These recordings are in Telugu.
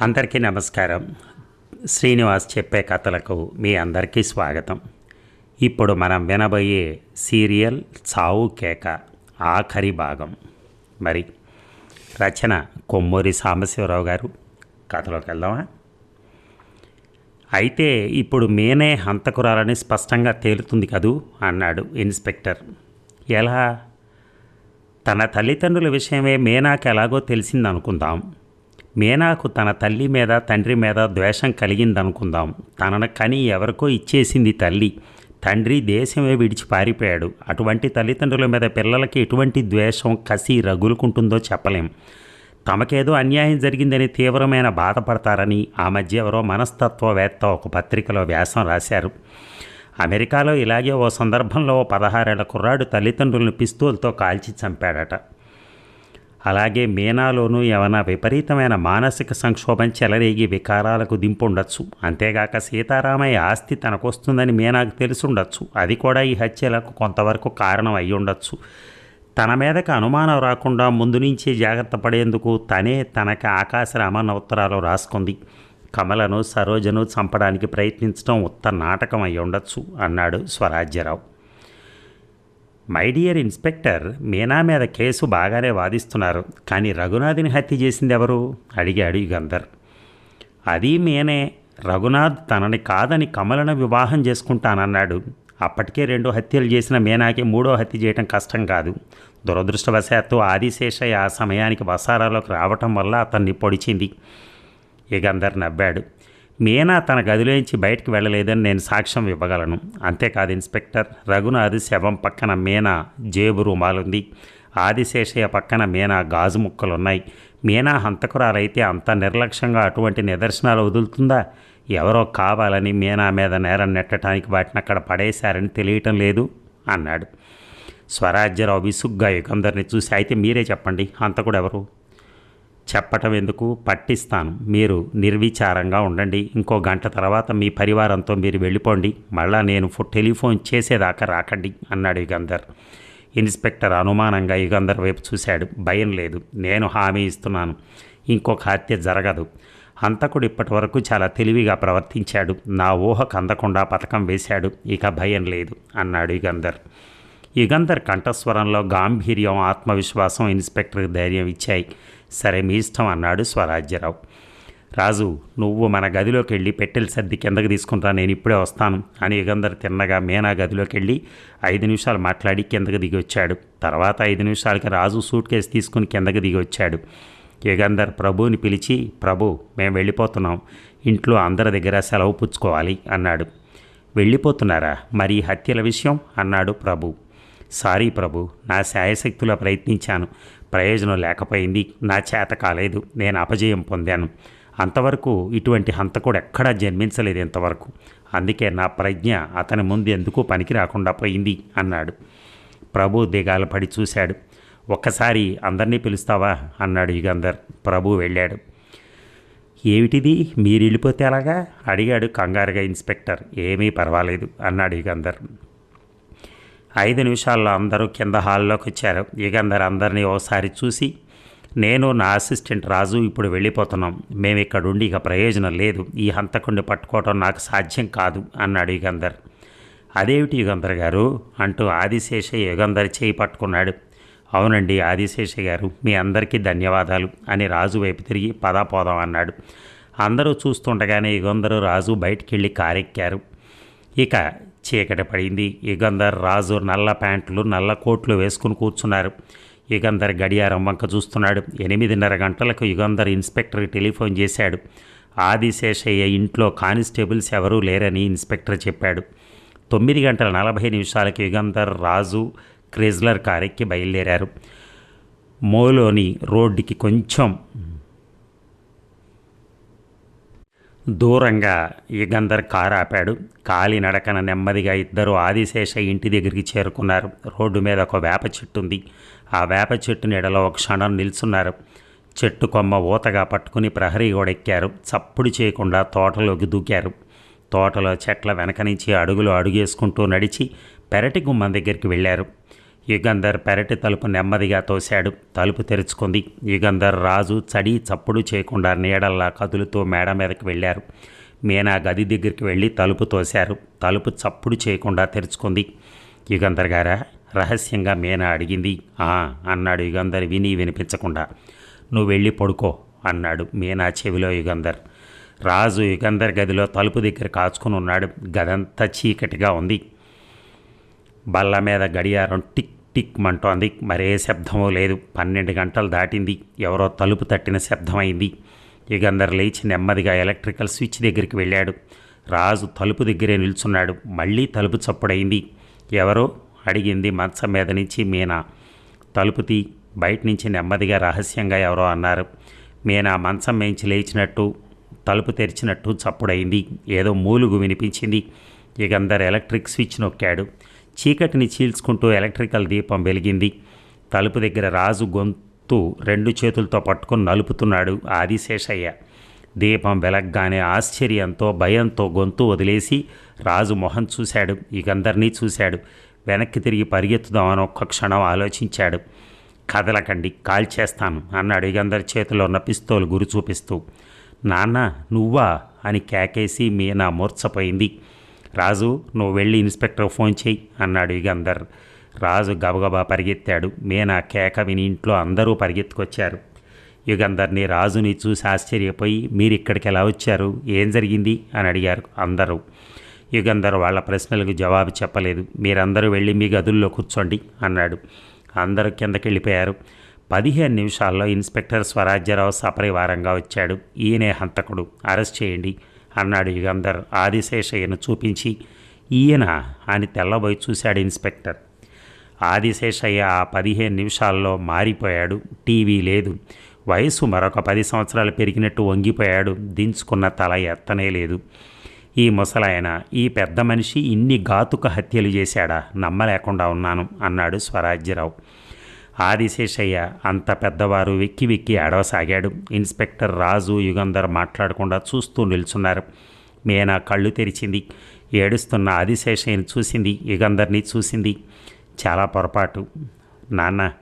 అందరికీ నమస్కారం. శ్రీనివాస్ చెప్పే కథలకు మీ అందరికీ స్వాగతం. ఇప్పుడు మనం వినబోయే సీరియల్ చావు కేక ఆఖరి భాగం. మరి రచన కొమ్మూరి సాంబశివరావు గారు. కథలోకి వెళ్దామా? అయితే ఇప్పుడు మేనే హంతకురాలని స్పష్టంగా తేలుతుంది కదూ? అన్నాడు ఇన్స్పెక్టర్. ఎలా? తన తల్లిదండ్రుల విషయమే మేనాకు ఎలాగో తెలిసిందనుకుందాం. మీనాకు తన తల్లి మీద తండ్రి మీద ద్వేషం కలిగిందనుకుందాం. తనను కని ఎవరికో ఇచ్చేసింది తల్లి. తండ్రి దేశమే విడిచి పారిపోయాడు. అటువంటి తల్లిదండ్రుల మీద పిల్లలకి ఎటువంటి ద్వేషం కసి రగులుకుంటుందో చెప్పలేం. తమకేదో అన్యాయం జరిగిందని తీవ్రమైన బాధపడతారని ఆ మధ్య ఎవరో మనస్తత్వవేత్త ఒక పత్రికలో వ్యాసం రాశారు. అమెరికాలో ఇలాగే ఓ సందర్భంలో ఓ పదహారేళ్ళ కుర్రాడు తల్లిదండ్రులను పిస్తూలతో కాల్చి చంపాడట. అలాగే మీనాలోనూ ఏమైనా విపరీతమైన మానసిక సంక్షోభం చెలరేగి వికారాలకు దింపుండొచ్చు. అంతేగాక సీతారామయ్య ఆస్తి తనకొస్తుందని మీనాకు తెలుసుండొచ్చు. అది కూడా ఈ హత్యలకు కొంతవరకు కారణం అయి ఉండొచ్చు తన మీదకు అనుమానం రాకుండా ముందు నుంచే జాగ్రత్త పడేందుకు తనే తనకి ఆకాశరామన్న ఉత్తరాలు రాసుకుంది. కమలను సరోజను చంపడానికి ప్రయత్నించడం ఉత్త నాటకం అయి ఉండొచ్చు అన్నాడు Swarajyarao. My dear inspector Meena మీద కేసు బాగానే వాదిస్తున్నారు కానీ రఘునాథ్ని హత్య చేసింది ఎవరు అడిగాడు యుగంధర్. అది మేనే రఘునాథ్ తనని కాదని కమలను వివాహం చేసుకుంటానన్నాడు. అప్పటికే రెండు హత్యలు చేసిన మీనాకి మూడో హత్య చేయటం కష్టం కాదు. దురదృష్టవశాత్తు ఆదిశేషయ్య ఆ సమయానికి వసారాలోకి రావటం వల్ల అతన్ని పొడిచింది. యుగంధర్ నవ్వాడు. మీనా తన గదిలోంచి బయటకు వెళ్ళలేదని నేను సాక్ష్యం ఇవ్వగలను. అంతేకాదు ఇన్స్పెక్టర్ రఘునాథ్ శవం పక్కన మీనా జేబు రుమాలుంది. ఆదిశేషయ్య పక్కన మీనా గాజు ముక్కలున్నాయి. మీనా హంతకురాలైతే అంత నిర్లక్ష్యంగా అటువంటి నిదర్శనాలు వదులుతుందా? ఎవరో కావాలని మీనా మీద నేరం నెట్టడానికి వాటిని అక్కడ పడేశారని తెలియటం లేదు అన్నాడు. స్వరాజ్యరావు విసుగ్గా యుగంధర్ని చూసి అయితే మీరే చెప్పండి హంతకుడు ఎవరు? చెప్పటం ఎందుకు? పట్టిస్తాను. మీరు నిర్విచారంగా ఉండండి. ఇంకో గంట తర్వాత మీ పరివారంతో మీరు వెళ్ళిపోండి. మళ్ళా నేను ఫో- టెలిఫోన్ చేసేదాకా రాకండి అన్నాడు యుగంధర్ ఇన్స్పెక్టర్ అనుమానంగా యుగంధర్ వైపు చూశాడు. భయం లేదు. నేను హామీ ఇస్తున్నాను. ఇంకొక హత్య జరగదు. హంతకుడు ఇప్పటి వరకు చాలా తెలివిగా ప్రవర్తించాడు. నా ఊహకు అందకుండా పథకం వేశాడు. ఇక భయం లేదు అన్నాడు యుగంధర్ యుగంధర్ కంఠస్వరంలో గాంభీర్యం ఆత్మవిశ్వాసం ఇన్స్పెక్టర్కి ధైర్యం ఇచ్చాయి. సరే మీ ఇష్టం అన్నాడు స్వరాజ్యరావు. రాజు నువ్వు మన గదిలోకి వెళ్ళి పెట్టెలు సర్ది కిందకి తీసుకుంటా నేను ఇప్పుడే వస్తాను అని యుగంధర్ తిన్నగా మేనా గదిలోకి వెళ్ళి ఐదు నిమిషాలు మాట్లాడి కిందకి దిగి వచ్చాడు తర్వాత ఐదు నిమిషాలకి రాజు సూట్ కేసు తీసుకుని కిందకి దిగి వచ్చాడు యుగంధర్ ప్రభుని పిలిచి ప్రభు మేము వెళ్ళిపోతున్నాం. ఇంట్లో అందరి దగ్గర సెలవు పుచ్చుకోవాలి అన్నాడు. వెళ్ళిపోతున్నారా? మరి ఈ హత్యల విషయం? అన్నాడు ప్రభు. సారీ ప్రభు నా శాయశక్తుల ప్రయత్నించాను. ప్రయోజనం లేకపోయింది. నా చేత కాలేదు. నేను అపజయం పొందాను. అంతవరకు ఇటువంటి హంతకుడు ఎక్కడా జన్మించలేదు ఇంతవరకు. అందుకే నా ప్రజ్ఞ అతని ముందు ఎందుకు పనికి రాకుండా పోయింది అన్నాడు. ప్రభు దిగాలు పడి చూశాడు. ఒక్కసారి అందరినీ పిలుస్తావా? అన్నాడు యుగంధర్. ప్రభు వెళ్ళాడు. ఏమిటిది? మీరు వెళ్ళిపోతే అలాగా అడిగాడు కంగారుగా ఇన్స్పెక్టర్. ఏమీ పర్వాలేదు అన్నాడు యుగంధర్. ఐదు నిమిషాల్లో అందరూ కింద హాల్లోకి వచ్చారు. యుగంధర్ అందరినీ ఓసారి చూసి నేను నా అసిస్టెంట్ రాజు ఇప్పుడు వెళ్ళిపోతున్నాం. మేము ఇక్కడ ఉండి ఇక ప్రయోజనం లేదు. ఈ హంతకుండి పట్టుకోవటం నాకు సాధ్యం కాదు అన్నాడు యుగంధర్. అదేమిటి యుగంధర్ గారు? అంటూ ఆదిశేష యుగంధర్ చేయి పట్టుకున్నాడు. అవునండి ఆదిశేష గారు మీ అందరికీ ధన్యవాదాలు అని రాజు వైపు తిరిగి పదా పోదాం అన్నాడు. అందరూ చూస్తుండగానే యుగంధరు రాజు బయటికి వెళ్ళి కారెక్కారు. ఇక చీకటి పడింది. యుగంధర్ రాజు నల్ల ప్యాంట్లు నల్ల కోట్లు వేసుకుని కూర్చున్నారు. యుగంధర్ గడియారం వంక చూస్తున్నాడు. ఎనిమిదిన్నర గంటలకు యుగంధర్ ఇన్స్పెక్టర్కి టెలిఫోన్ చేశాడు. ఆదిశేషయ్య ఇంట్లో కానిస్టేబుల్స్ ఎవరూ లేరని ఇన్స్పెక్టర్ చెప్పాడు. తొమ్మిది గంటల నలభై నిమిషాలకి యుగంధర్ రాజు క్రిజ్లర్ కారెక్కి బయలుదేరారు. మోలోని రోడ్డుకి కొంచెం దూరంగా యుగంధర్ కారు ఆపాడు. కాలి నడకన నెమ్మదిగా ఇద్దరు ఆదిశేష ఇంటి దగ్గరికి చేరుకున్నారు. రోడ్డు మీద ఒక వేప చెట్టు ఉంది. ఆ వేప చెట్టు నీడలో ఒక క్షణం నిల్చున్నారు. చెట్టు కొమ్మ ఊతగా పట్టుకుని ప్రహరీ గోడెక్కారు. చప్పుడు చేయకుండా తోటలోకి దూకారు. తోటలో చెట్ల వెనక నుంచి అడుగులు అడుగేసుకుంటూ నడిచి పెరటి గుమ్మం దగ్గరికి వెళ్ళారు. యుగంధర్ పెరటి తలుపు నెమ్మదిగా తోశాడు. తలుపు తెరుచుకుంది. యుగంధర్ రాజు చడి చప్పుడు చేయకుండా నీడల్లా కదులుతూ మేడ మీదకి వెళ్ళారు. మీనా గది దగ్గరికి వెళ్ళి తలుపు తోశారు. తలుపు చప్పుడు చేయకుండా తెరుచుకుంది. యుగంధర్ గారా? రహస్యంగా మీనా అడిగింది. "ఆ" అన్నాడు యుగంధర్ విని వినిపించకుండా. నువ్వు వెళ్ళి పడుకో అన్నాడు మీనా చెవిలో యుగంధర్. రాజు యుగంధర్ గదిలో తలుపు దగ్గర కాచుకుని ఉన్నాడు. గదంతా చీకటిగా ఉంది. బల్ల మీద గడియారం టిక్ టిక్ మంటోంది. మరే శబ్దమూ లేదు. పన్నెండు గంటలు దాటింది. ఎవరో తలుపు తట్టిన శబ్దమైంది. యుగంధర్ లేచి నెమ్మదిగా ఎలక్ట్రికల్ స్విచ్ దగ్గరికి వెళ్ళాడు. రాజు తలుపు దగ్గరే నిల్చున్నాడు. మళ్ళీ తలుపు చప్పుడైంది. ఎవరో అడిగింది మంచం మీద నుంచి మీనా. తలుపు తీ. బయట నుంచి నెమ్మదిగా రహస్యంగా ఎవరో అన్నారు. మీనా మంచం మేంచి లేచినట్టు తలుపు తెరిచినట్టు చప్పుడైంది. ఏదో మూలుగు వినిపించింది. యుగంధర్ ఎలక్ట్రిక్ స్విచ్ నొక్కాడు. చీకటిని చీల్చుకుంటూ ఎలక్ట్రికల్ దీపం వెలిగింది. తలుపు దగ్గర రాజు గొంతు రెండు చేతులతో పట్టుకుని నలుపుతున్నాడు ఆదిశేషయ్య దీపం వెలగ్గానే ఆశ్చర్యంతో భయంతో గొంతు వదిలేసి రాజు మొహం చూశాడు. ఇకందరినీ చూశాడు. వెనక్కి తిరిగి పరిగెత్తుదామని ఒక్క క్షణం ఆలోచించాడు. కదలకండి కాల్చేస్తాను అన్నాడు ఇగందరి చేతిలో ఉన్న పిస్తోలు గురి చూపిస్తూ. నాన్న నువ్వా అని కేకేసి మీనా మూర్చపోయింది రాజు నువ్వు వెళ్ళి ఇన్స్పెక్టర్ ఫోన్ చేయి అన్నాడు యుగంధర్ రాజు గబగబా పరిగెత్తాడు. మేనా కేక విని ఇంట్లో అందరూ పరిగెత్తుకొచ్చారు. యుగంధర్ని రాజుని చూసి ఆశ్చర్యపోయి మీరు ఇక్కడికి ఎలా వచ్చారు? ఏం జరిగింది? అని అడిగారు అందరూ. యుగంధర్ వాళ్ళ ప్రశ్నలకు జవాబు చెప్పలేదు. మీరందరూ వెళ్ళి మీ గదుల్లో కూర్చోండి అన్నాడు. అందరూ కిందకి వెళ్ళిపోయారు పదిహేను నిమిషాల్లో ఇన్స్పెక్టర్ స్వరాజ్యరావు సపరివారంగా వచ్చాడు. ఈయనే హంతకుడు. అరెస్ట్ చేయండి అన్నాడు యుగంధర్ ఆదిశేషయ్యను చూపించి. ఈయన అని తెల్లబోయి చూశాడు ఇన్స్పెక్టర్. ఆదిశేషయ్య ఆ పదిహేను నిమిషాల్లో మారిపోయాడు. టీవీ లేదు. వయసు మరొక పది సంవత్సరాలు పెరిగినట్టు వంగిపోయాడు. దించుకున్న తల ఎత్తనే లేదు. ఈ ముసలాయన ఈ పెద్ద మనిషి ఇన్ని ఘాతుక హత్యలు చేశాడా? నమ్మలేకుండా ఉన్నాను అన్నాడు స్వరాజ్యరావు. ఆదిశేషయ్య అంత పెద్దవారు వెక్కి వెక్కి ఏడవసాగాడు ఇన్స్పెక్టర్ రాజు యుగంధర్ మాట్లాడకుండా చూస్తూ నిల్చున్నారు. మీనా కళ్ళు తెరిచింది. ఏడుస్తున్న ఆదిశేషయ్యని చూసింది. యుగంధర్ని చూసింది. చాలా పొరపాటు. నాన్న.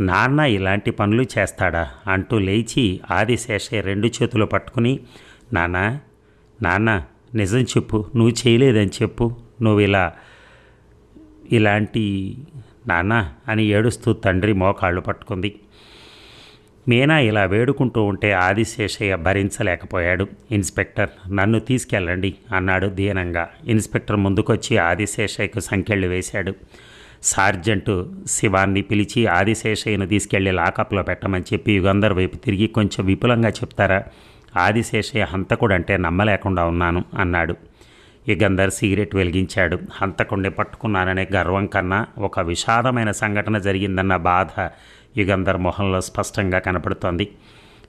నాన్న ఇలాంటి పనులు చేస్తాడా? అంటూ లేచి ఆదిశేషయ్య రెండు చేతులు పట్టుకుని నాన్న నాన్న నిజం చెప్పు. నువ్వు చేయలేదని చెప్పు. నువ్వు ఇలా ఇలాంటి నాన్న అని ఏడుస్తూ తండ్రి మోకాళ్ళు పట్టుకుంది. మీనా ఇలా వేడుకుంటూ ఉంటే ఆదిశేషయ్య భరించలేకపోయాడు. ఇన్స్పెక్టర్ నన్ను తీసుకెళ్ళండి అన్నాడు దీనంగా. ఇన్స్పెక్టర్ ముందుకొచ్చి ఆదిశేషయ్యకు సంఖ్యలు వేశాడు. సార్జెంటు శివాన్ని పిలిచి ఆదిశేషయ్యను తీసుకెళ్ళి లాకప్లో పెట్టమని చెప్పి యుగంధర్ వైపు తిరిగి కొంచెం విపులంగా చెప్తారా? ఆదిశేషయ్య హంతకుడంటే నమ్మలేకుండా ఉన్నాను అన్నాడు. యుగంధర్ సిగరెట్ వెలిగించాడు. హంతకుండి పట్టుకున్నాననే గర్వం కన్నా ఒక విషాదమైన సంఘటన జరిగిందన్న బాధ యుగంధర్ మొహంలో స్పష్టంగా కనపడుతోంది.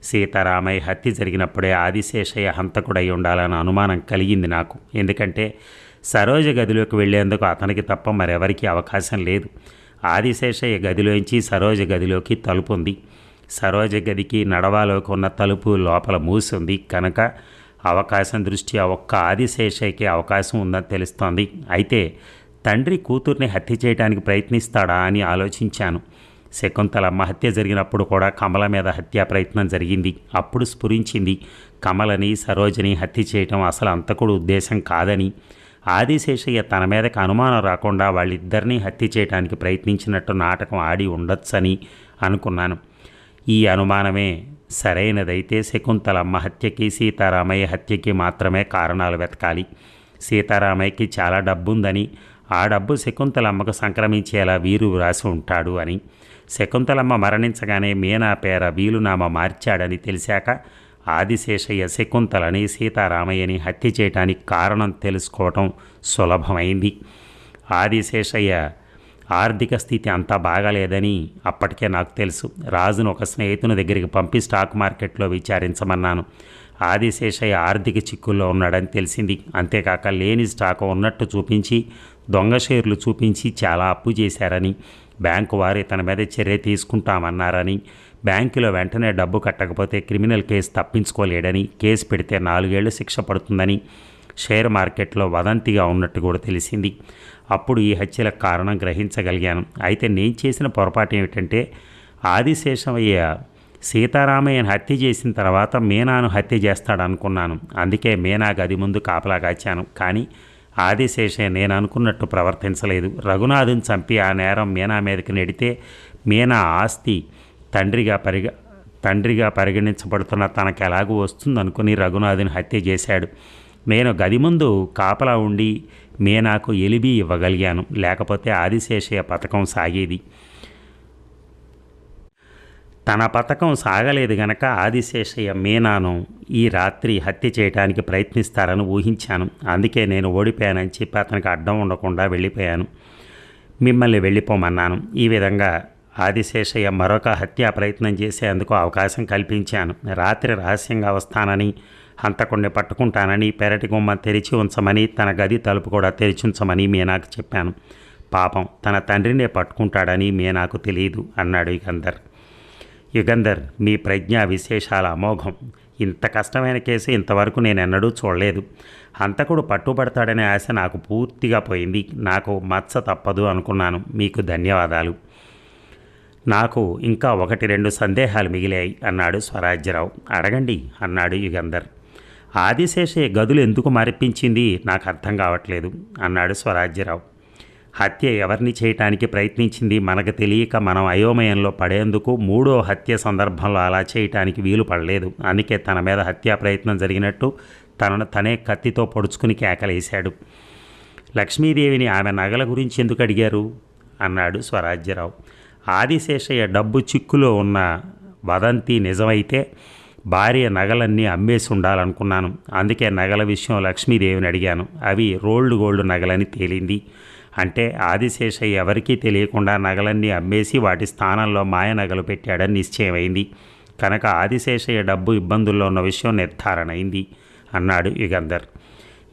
సీతారామయ్య హత్య జరిగినప్పుడే ఆదిశేషయ్య హంతకుడై ఉండాలన్న అనుమానం కలిగింది నాకు. ఎందుకంటే సరోజ గదిలోకి వెళ్ళేందుకు అతనికి తప్ప మరెవరికీ అవకాశం లేదు. ఆదిశేషయ్య గదిలోంచి సరోజ గదిలోకి తలుపు ఉంది. సరోజ గదికి నడవాలోకి ఉన్న తలుపు లోపల మూసింది. కనుక అవకాశం దృష్ట్యా ఒక్క ఆదిశేషయ్యకి అవకాశం ఉందని తెలుస్తోంది. అయితే తండ్రి కూతుర్ని హత్య చేయడానికి ప్రయత్నిస్తాడా అని ఆలోచించాను. శకుంతలమ్మ హత్య జరిగినప్పుడు కూడా కమల మీద హత్యా ప్రయత్నం జరిగింది. అప్పుడు స్ఫురించింది. కమలని సరోజని హత్య చేయటం అసలు అంతకుడు ఉద్దేశం కాదని ఆదిశేషయ్య తన మీదకి అనుమానం రాకుండా వాళ్ళిద్దరినీ హత్య చేయడానికి ప్రయత్నించినట్టు నాటకం ఆడి ఉండొచ్చని అనుకున్నాను. ఈ అనుమానమే సరైనదైతే శకుంతలమ్మ హత్యకి సీతారామయ్య హత్యకి మాత్రమే కారణాలు వెతకాలి. సీతారామయ్యకి చాలా డబ్బుందని ఆ డబ్బు శకుంతలమ్మకు సంక్రమించేలా వీరు వ్రాసి ఉంటాడు అని. శకుంతలమ్మ మరణించగానే మీనా పేర వీలునామా మార్చాడని తెలిసాక ఆదిశేషయ్య శకుంతలని సీతారామయ్యని హత్య చేయటానికి కారణం తెలుసుకోవటం సులభమైంది. ఆదిశేషయ్య ఆర్థిక స్థితి అంతా బాగాలేదని అప్పటికే నాకు తెలుసు. రాజును ఒక స్నేహితుని దగ్గరికి పంపి స్టాక్ మార్కెట్లో విచారించమన్నాను. ఆదిశేషయ్య ఆర్థిక చిక్కుల్లో ఉన్నాడని తెలిసింది. అంతేకాక లేని స్టాక్ ఉన్నట్టు చూపించి దొంగ షేర్లు చూపించి చాలా అప్పు చేశారని బ్యాంకు వారు ఇతని మీద చర్య తీసుకుంటామన్నారని బ్యాంకులో వెంటనే డబ్బు కట్టకపోతే క్రిమినల్ కేసు తప్పించుకోలేడని కేసు పెడితే నాలుగేళ్ళు శిక్ష పడుతుందని షేర్ మార్కెట్లో వదంతిగా ఉన్నట్టు కూడా తెలిసింది. అప్పుడు ఈ హత్యలకు కారణం గ్రహించగలిగాను. అయితే నేను చేసిన పొరపాటు ఏమిటంటే ఆదిశేషమయ్య సీతారామయ్యను హత్య చేసిన తర్వాత మీనాను హత్య చేస్తాడనుకున్నాను. అందుకే మీనా గది ముందు కాపలా కాచాను. కానీ ఆదిశేషయ్య నేను అనుకున్నట్టు ప్రవర్తించలేదు. రఘునాథుని చంపి ఆ నేరం మీనా మీదకి నెడితే మీనా ఆస్తి తండ్రిగా పరిగ తండ్రిగా పరిగణించబడుతున్న తనకు ఎలాగూ వస్తుందనుకుని రఘునాథుని హత్య చేశాడు. నేను గది ముందు కాపలా ఉండి మీనాకు ఎలిబి ఇవ్వగలిగాను. లేకపోతే ఆదిశేషయ్య పథకం సాగేది. తన పథకం సాగలేదు గనక ఆదిశేషయ్య మీనాను ఈ రాత్రి హత్య చేయడానికి ప్రయత్నిస్తారని ఊహించాను. అందుకే నేను ఓడిపోయానని చెప్పి అతనికి అడ్డం ఉండకుండా వెళ్ళిపోయాను. మిమ్మల్ని వెళ్ళిపోమన్నాను. ఈ విధంగా ఆదిశేషయ్య మరొక హత్యా ప్రయత్నం చేసేందుకు అవకాశం కల్పించాను. రాత్రి రహస్యంగా వస్తానని హంతకుణ్ణి పట్టుకుంటానని పెరటి గుమ్మ తెరిచి ఉంచమని తన గది తలుపు కూడా తెరిచి ఉంచమని మీనాకు చెప్పాను. పాపం తన తండ్రినే పట్టుకుంటాడని మీనాకు తెలియదు అన్నాడు యుగంధర్. యుగంధర్ మీ ప్రజ్ఞా విశేషాల అమోఘం. ఇంత కష్టమైన కేసు ఇంతవరకు నేను ఎన్నడూ చూడలేదు. హంతకుడు పట్టుబడతాడనే ఆశ నాకు పూర్తిగా పోయింది. నాకు మచ్చ తప్పదు అనుకున్నాను. మీకు ధన్యవాదాలు. నాకు ఇంకా ఒకటి రెండు సందేహాలు మిగిలాయి అన్నాడు స్వరాజ్యరావు. అడగండి అన్నాడు యుగంధర్. ఆదిశేషయ్య గదులు ఎందుకు మరిపించింది? నాకు అర్థం కావట్లేదు అన్నాడు స్వరాజ్యరావు. హత్య ఎవరిని చేయటానికి ప్రయత్నించింది? మనకు తెలియక మనం అయోమయంలో పడేందుకు మూడో హత్య సందర్భంలో అలా చేయటానికి వీలు పడలేదు. అందుకే తన మీద హత్యా ప్రయత్నం జరిగినట్టు తనను తనే కత్తితో పొడుచుకుని కేకలేశాడు. లక్ష్మీదేవిని ఆమె నగల గురించి ఎందుకు అడిగారు? అన్నాడు స్వరాజ్యరావు. ఆదిశేషయ్య డబ్బు చిక్కులో ఉన్న వదంతి నిజమైతే భార్య నగలన్నీ అమ్మేసి ఉండాలనుకున్నాను. అందుకే నగల విషయం లక్ష్మీదేవిని అడిగాను. అవి రోల్డ్ గోల్డ్ నగలని తేలింది. అంటే ఆదిశేషయ్య ఎవరికీ తెలియకుండా నగలన్నీ అమ్మేసి వాటి స్థానంలో మాయ నగలు పెట్టాడని నిశ్చయమైంది. కనుక ఆదిశేషయ్య డబ్బు ఇబ్బందుల్లో ఉన్న విషయం నిర్ధారణ అయింది అన్నాడు యుగంధర్.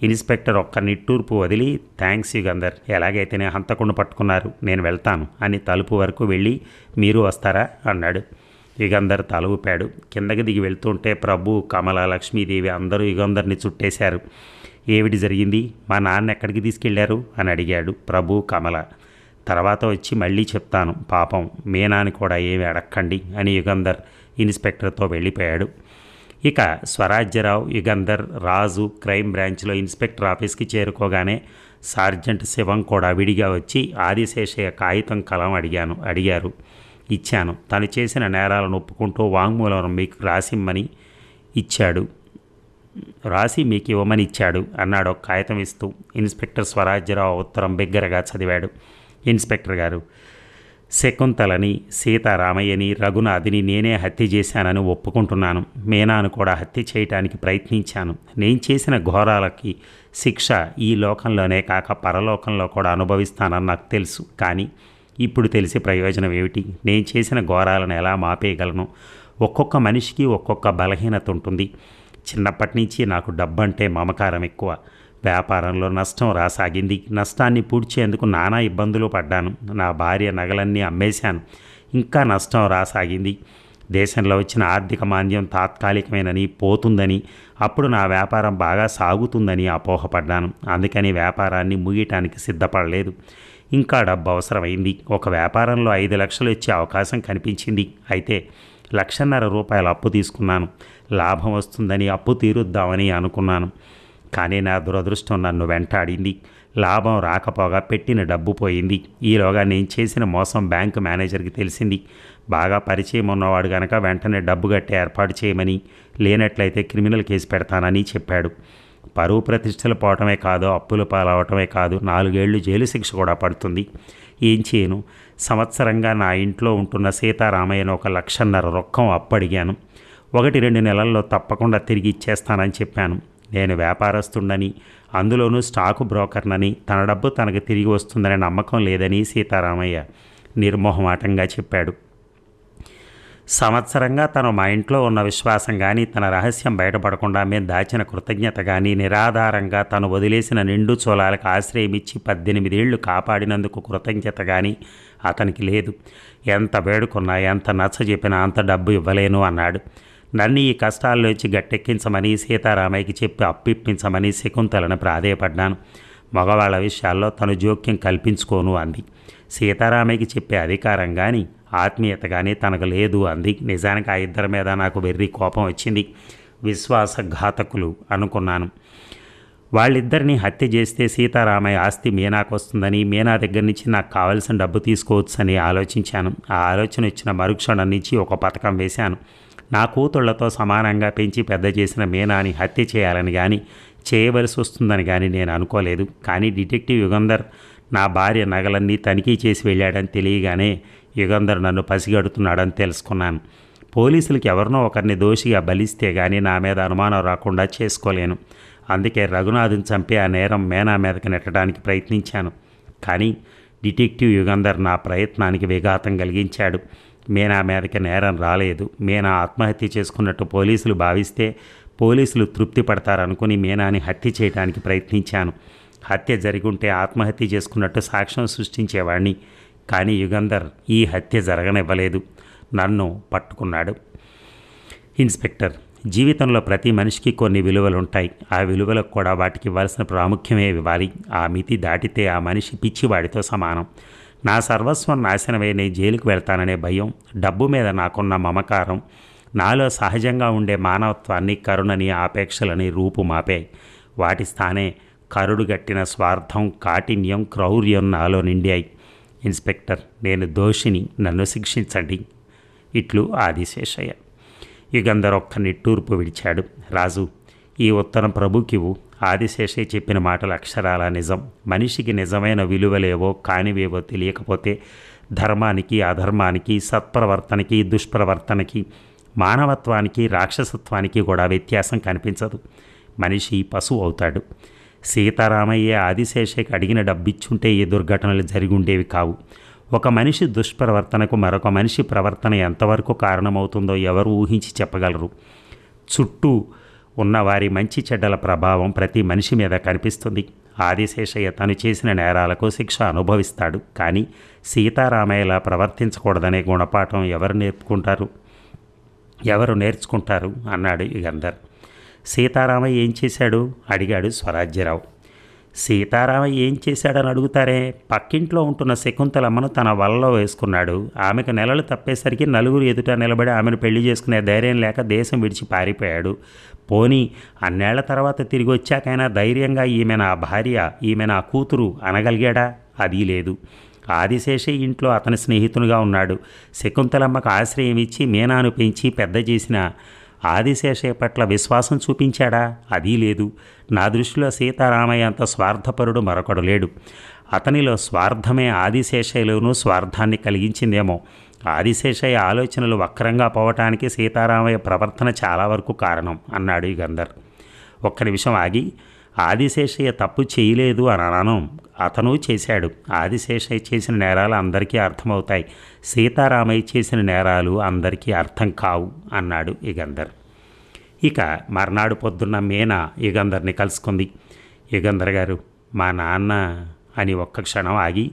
ఇన్స్పెక్టర్ ఒక్క నిట్టూర్పు వదిలి థ్యాంక్స్ యుగంధర్ ఎలాగైతేనే హంతకుండా పట్టుకున్నారు నేను వెళ్తాను అని తలుపు వరకు వెళ్ళి మీరు వస్తారా? అన్నాడు. యుగంధర్ తల ఊపాడు కిందకి దిగి వెళ్తుంటే ప్రభు కమల లక్ష్మీదేవి అందరూ యుగంధర్ని చుట్టేశారు. ఏమిటి జరిగింది? మా నాన్న ఎక్కడికి తీసుకెళ్ళారు? అని అడిగాడు ప్రభు కమల. తర్వాత వచ్చి మళ్ళీ చెప్తాను. పాపం మీనాని కూడా ఏమి అడక్కండి అని యుగంధర్ ఇన్స్పెక్టర్తో వెళ్ళిపోయాడు. ఇక స్వరాజ్యరావు యుగంధర్ రాజు క్రైమ్ బ్రాంచ్లో ఇన్స్పెక్టర్ ఆఫీస్కి చేరుకోగానే సార్జెంట్ శివం కూడా విడిగా వచ్చి ఆదిశేషయ్య కాగితం కలం అడిగాను అడిగారు. ఇచ్చాను. తను చేసిన నేరాలను ఒప్పుకుంటూ వాంగ్మూలం మీకు రాసిమ్మని ఇచ్చాడు. రాసి మీకు ఇవ్వమని ఇచ్చాడు అన్నాడు. కాగితం ఇస్తూ ఇన్స్పెక్టర్ స్వరాజ్యరావు ఉత్తరం బిగ్గరగా చదివాడు. ఇన్స్పెక్టర్ గారు శకుంతలని సీతారామయ్యని రఘునాథిని నేనే హత్య చేశానని ఒప్పుకుంటున్నాను. మీనాను కూడా హత్య చేయటానికి ప్రయత్నించాను. నేను చేసిన ఘోరాలకి శిక్ష ఈ లోకంలోనే కాక పరలోకంలో కూడా అనుభవిస్తానని నాకు తెలుసు. కానీ ఇప్పుడు తెలిసే ప్రయోజనం ఏమిటి? నేను చేసిన ఘోరాలను ఎలా మాపేయగలను? ఒక్కొక్క మనిషికి ఒక్కొక్క బలహీనత ఉంటుంది. చిన్నప్పటి నుంచి నాకు డబ్బంటే మమకారం ఎక్కువ. వ్యాపారంలో నష్టం రాసాగింది. నష్టాన్ని పూడ్చేందుకు నానా ఇబ్బందులు పడ్డాను. నా భార్య నగలన్నీ అమ్మేశాను. ఇంకా నష్టం రాసాగింది. దేశంలో వచ్చిన ఆర్థిక మాంద్యం తాత్కాలికమేనని పోతుందని అప్పుడు నా వ్యాపారం బాగా సాగుతుందని అపోహపడ్డాను. అందుకని వ్యాపారాన్ని ముగియటానికి సిద్ధపడలేదు. ఇంకా డబ్బు అవసరమైంది. ఒక వ్యాపారంలో ఐదు లక్షలు ఇచ్చే అవకాశం కనిపించింది. అయితే లక్షన్నర రూపాయలు అప్పు తీసుకున్నాను. లాభం వస్తుందని అప్పు తీరుద్దామని అనుకున్నాను. కానీ నా దురదృష్టం నన్ను వెంటాడింది. లాభం రాకపోగా పెట్టిన డబ్బు పోయింది. ఈలోగా నేను చేసిన మోసం బ్యాంకు మేనేజర్కి తెలిసింది. బాగా పరిచయం ఉన్నవాడు గనక వెంటనే డబ్బు గట్టి ఏర్పాటు చేయమని లేనట్లయితే క్రిమినల్ కేసు పెడతానని చెప్పాడు. పరువు ప్రతిష్టలు పోవటమే కాదు అప్పులు పాలవటమే కాదు నాలుగేళ్ళు జైలు శిక్ష కూడా పడుతుంది. ఏం చేయను? సంవత్సరంగా నా ఇంట్లో ఉంటున్న సీతారామయ్యను ఒక లక్షన్నర రొక్కం అప్పడిగాను. ఒకటి రెండు నెలల్లో తప్పకుండా తిరిగి ఇచ్చేస్తానని చెప్పాను. నేను వ్యాపారస్తుండని అందులోనూ స్టాకు బ్రోకర్నని తన డబ్బు తనకు తిరిగి వస్తుందనే నమ్మకం లేదని సీతారామయ్య నిర్మోహమాటంగా చెప్పాడు. సంవత్సరంగా తను మా ఇంట్లో ఉన్న విశ్వాసం కానీ తన రహస్యం బయటపడకుండా మేము దాచిన కృతజ్ఞత కానీ నిరాధారంగా తను వదిలేసిన నిండు చోళాలకు ఆశ్రయం ఇచ్చి పద్దెనిమిదేళ్ళు కాపాడినందుకు కృతజ్ఞత కానీ అతనికి లేదు. ఎంత వేడుకున్నా ఎంత నచ్చ చెప్పినా అంత డబ్బు ఇవ్వలేను అన్నాడు. నన్ను ఈ కష్టాల్లోంచి గట్టెక్కించమని సీతారామయ్యకి చెప్పి అప్పిప్పించమని శకుంతలను ప్రాధేయపడ్డాను. మగవాళ్ళ విషయాల్లో తను జోక్యం కల్పించుకోను అంది. సీతారామయ్యకి చెప్పే అధికారం కానీ ఆత్మీయత కానీ తనకు లేదు అంది. నిజానికి ఆ ఇద్దరి మీద నాకు వెర్రి కోపం వచ్చింది. విశ్వాసఘాతకులు అనుకున్నాను. వాళ్ళిద్దరిని హత్య చేస్తే సీతారామయ్య ఆస్తి మీనాకు వస్తుందని మీనా దగ్గర నుంచి నాకు కావలసిన డబ్బు తీసుకోవచ్చని ఆలోచించాను. ఆ ఆలోచన వచ్చిన మరుక్షణం నుంచి ఒక పథకం వేశాను. నా కూతుళ్ళతో సమానంగా పెంచి పెద్ద చేసిన మీనాని హత్య చేయాలని కానీ చేయవలసి వస్తుందని కానీ నేను అనుకోలేదు. కానీ డిటెక్టివ్ యుగంధర్ నా భార్య నగలన్నీ తనిఖీ చేసి వెళ్ళాడని తెలియగానే యుగంధర్ నన్ను పసిగడుతున్నాడని తెలుసుకున్నాను. పోలీసులకి ఎవరినో ఒకరిని దోషిగా బలిస్తే కానీ నా మీద అనుమానం రాకుండా చేసుకోలేను. అందుకే రఘునాథ్ని చంపి ఆ నేరం మేనా మీదకి నెట్టడానికి ప్రయత్నించాను. కానీ డిటెక్టివ్ యుగంధర్ నా ప్రయత్నానికి విఘాతం కలిగించాడు. మీనా మీదకి నేరం రాలేదు. మీనా ఆత్మహత్య చేసుకున్నట్టు పోలీసులు భావిస్తే పోలీసులు తృప్తి పడతారనుకుని మీనాని హత్య చేయడానికి ప్రయత్నించాను. హత్య జరిగుంటే ఆత్మహత్య చేసుకున్నట్టు సాక్ష్యం సృష్టించేవాడిని కానీ యుగంధర్ ఈ హత్య జరగనివ్వలేదు. నన్ను పట్టుకున్నాడు. ఇన్స్పెక్టర్ జీవితంలో ప్రతి మనిషికి కొన్ని విలువలు ఉంటాయి ఆ విలువలకు కూడా వాటికి ఇవ్వాల్సిన ప్రాముఖ్యమే ఇవ్వాలి. ఆ మితి దాటితే ఆ మనిషి పిచ్చివాడితో సమానం. నా సర్వస్వం నాశనమై నేను జైలుకు వెళ్తాననే భయం డబ్బు మీద నాకున్న మమకారం నాలో సహజంగా ఉండే మానవత్వాన్ని కరుణని ఆపేక్షలని రూపుమాపాయి వాటి స్థానే కరుడుగట్టిన స్వార్థం కాఠిన్యం క్రౌర్యం నాలో నిండాయి. ఇన్స్పెక్టర్ నేను దోషిని నన్ను శిక్షించండి. ఇట్లు ఆదిశేషయ్య. యుగంధర్ ఒక్క నిట్టూర్పు విడిచాడు. రాజు ఈ ఉత్తరం ప్రభుకివు ఆదిశేషయ్య చెప్పిన మాటలు అక్షరాల నిజం. మనిషికి నిజమైన విలువలేవో కానివేవో తెలియకపోతే ధర్మానికి అధర్మానికి సత్ప్రవర్తనకి దుష్ప్రవర్తనకి మానవత్వానికి రాక్షసత్వానికి కూడా వ్యత్యాసం కనిపించదు. మనిషి పశువు అవుతాడు. సీతారామయ్య ఆదిశేషకి అడిగిన డబ్బిచ్చుంటే ఈ దుర్ఘటనలు జరిగి ఉండేవి కావు. ఒక మనిషి దుష్ప్రవర్తనకు మరొక మనిషి ప్రవర్తన ఎంతవరకు కారణమవుతుందో ఎవరు ఊహించి చెప్పగలరు. చుట్టూ ఉన్న వారి మంచి చెడ్డల ప్రభావం ప్రతి మనిషి మీద కనిపిస్తుంది. ఆదిశేషయ్య తను చేసిన నేరాలకు శిక్ష అనుభవిస్తాడు కానీ సీతారామయ్యలా ప్రవర్తించకూడదనే గుణపాఠం ఎవరు నేర్పుకుంటారు? ఎవరు నేర్చుకుంటారు? అన్నాడు యుగంధర్ సీతారామయ్య ఏం చేశాడు? అడిగాడు స్వరాజ్యరావు. సీతారామయ్య ఏం చేశాడని అడుగుతారే? పక్కింట్లో ఉంటున్న శకుంతలమ్మను తన వలలో వేసుకున్నాడు. ఆమెకు నెలలు తప్పేసరికి నలుగురు ఎదుట నిలబడి ఆమెను పెళ్ళి చేసుకునే ధైర్యం లేక దేశం విడిచి పారిపోయాడు. పోనీ అన్నేళ్ళ తర్వాత తిరిగి వచ్చాకైనా ధైర్యంగా ఈమె నా భార్య ఈమె నా కూతురు అనగలిగాడా? అది లేదు. ఆదిశేష ఇంట్లో అతని స్నేహితునిగా ఉన్నాడు. శకుంతలమ్మకు ఆశ్రయం ఇచ్చి మీనాను పెంచి పెద్ద చేసిన ఆదిశేషయ్య పట్ల విశ్వాసం చూపించాడా? అది లేదు. నా దృష్టిలో సీతారామయ్య అంత స్వార్థపరుడు మరొకడు లేడు. అతనిలో స్వార్థమే ఆదిశేషయ్యలోనూ స్వార్థాన్ని కలిగించిందేమో. ఆదిశేషయ్య ఆలోచనలు వక్రంగా పోవటానికి సీతారామయ్య ప్రవర్తన చాలా వరకు కారణం అన్నాడు ఈ గంధర్. ఒక్క నిమిషం ఆగి ఆదిశేషయ్య తప్పు చేయలేదు అని అనను. అతను చేశాడు. ఆదిశేషయ్య చేసిన నేరాలు అందరికీ అర్థమవుతాయి. సీతారామయ్య చేసిన నేరాలు అందరికీ అర్థం కావు అన్నాడు యుగంధర్. ఇక మర్నాడు పొద్దున్న మీనా యుగంధర్ని కలుసుకుంది. యుగంధర్ గారు మా నాన్న అని ఒక్క క్షణం ఆగి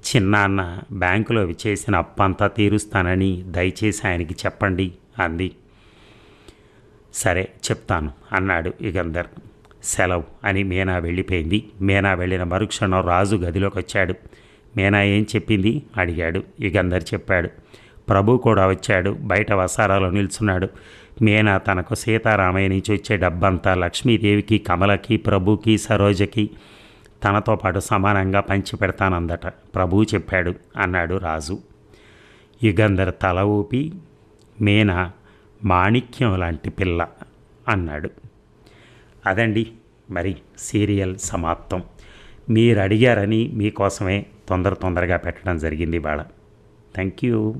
చిన్నాన్న బ్యాంకులో చేసిన అప్పంతా తీరుస్తానని దయచేసి ఆయనకి చెప్పండి అంది. సరే చెప్తాను అన్నాడు యుగంధర్. సెలవు అని మీనా వెళ్ళిపోయింది. మీనా వెళ్ళిన మరుక్షణం రాజు గదిలోకి వచ్చాడు. మీనా ఏం చెప్పింది? అడిగాడు. యుగంధర్ చెప్పాడు. ప్రభు కూడా వచ్చాడు. బయట వసారాలో నిల్చున్నాడు. మీనా తనకు సీతారామయ్య నుంచి వచ్చే డబ్బంతా లక్ష్మీదేవికి కమలకి ప్రభుకి సరోజకి తనతో పాటు సమానంగా పంచి పెడతానందట ప్రభు చెప్పాడు అన్నాడు రాజు. యుగంధర్ తల ఊపి మీనా మాణిక్యం లాంటి పిల్ల అన్నాడు. అదండి మరి సీరియల్ సమాప్తం. మీరు అడిగారని మీకోసమే తొందర తొందరగా పెట్టడం జరిగింది ఇవాళ. Thank you